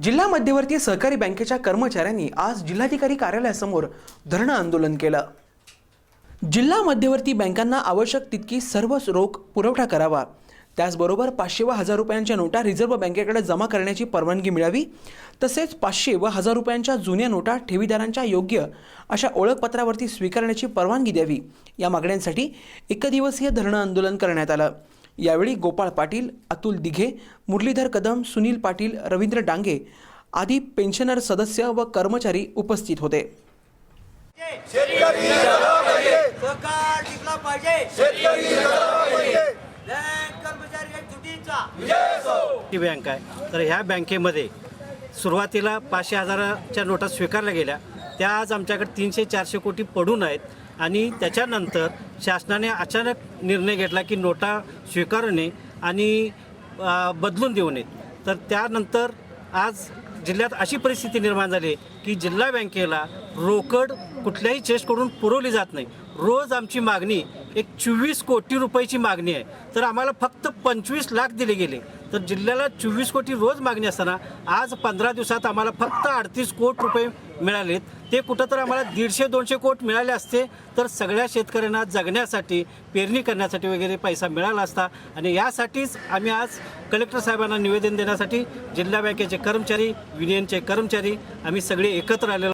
जिल्हा मध्यवर्ती सहकारी बँकेच्या कर्मचाऱ्यांनी आज जिल्हाधिकारी कार्यालयासमोर धरणं आंदोलन केलं. जिल्हा मध्यवर्ती बँकांना आवश्यक तितकी सर्व रोख पुरवठा करावा. त्याचबरोबर पाचशे व हजार रुपयांच्या नोटा रिझर्व्ह बँकेकडे जमा करण्याची परवानगी मिळावी. तसेच पाचशे व हजार रुपयांच्या जुन्या नोटा ठेवीदारांच्या योग्य अशा ओळखपत्रावरती स्वीकारण्याची परवानगी द्यावी. या मागण्यांसाठी एकदिवसीय धरणं आंदोलन करण्यात आलं. यावेळी गोपाळ पाटील अतुल दिघे मुरलीधर कदम सुनील पाटील रवींद्र डांगे आदी पेन्शनर सदस्य व कर्मचारी उपस्थित होते. बँक आहे. तर ह्या बँकेमध्ये सुरुवातीला पाचशे हजाराच्या नोटा स्वीकारल्या गेल्या. त्या आज आमच्याकडे तीनशे चारशे कोटी पडून आहेत. आणि त्याच्यानंतर शासनाने अचानक निर्णय घेतला की नोटा स्वीकारणे आणि बदलून देऊ नये तर त्यानंतर आज जिल्ह्यात अशी परिस्थिती निर्माण झाली की जिल्हा बँकेला रोकड कुठल्याही चेस्टकडून पुरवली जात नाही. रोज आमची मागणी एक चोवीस कोटी रुपयाची मागणी आहे. तर आम्हाला फक्त पंचवीस लाख दिले गेले. तर जिल्ह्याला चोवीस कोटी रोज मागणी असताना आज पंधरा दिवसात आम्हाला फक्त अडतीस कोट रुपये मिळालेत. ते कुठं तर आम्हाला दीडशे दोनशे कोट मिळाले असते. तर सगळ्या शेतकऱ्यांना जगण्यासाठी पेरणी करण्यासाठी वगैरे पैसा मिळाला असता. आणि यासाठीच आम्ही आज कलेक्टर साहेबांना निवेदन देण्यासाठी जिल्हा बँकेचे कर्मचारी युनियनचे कर्मचारी आम्ही सगळे एकत्र आलेलो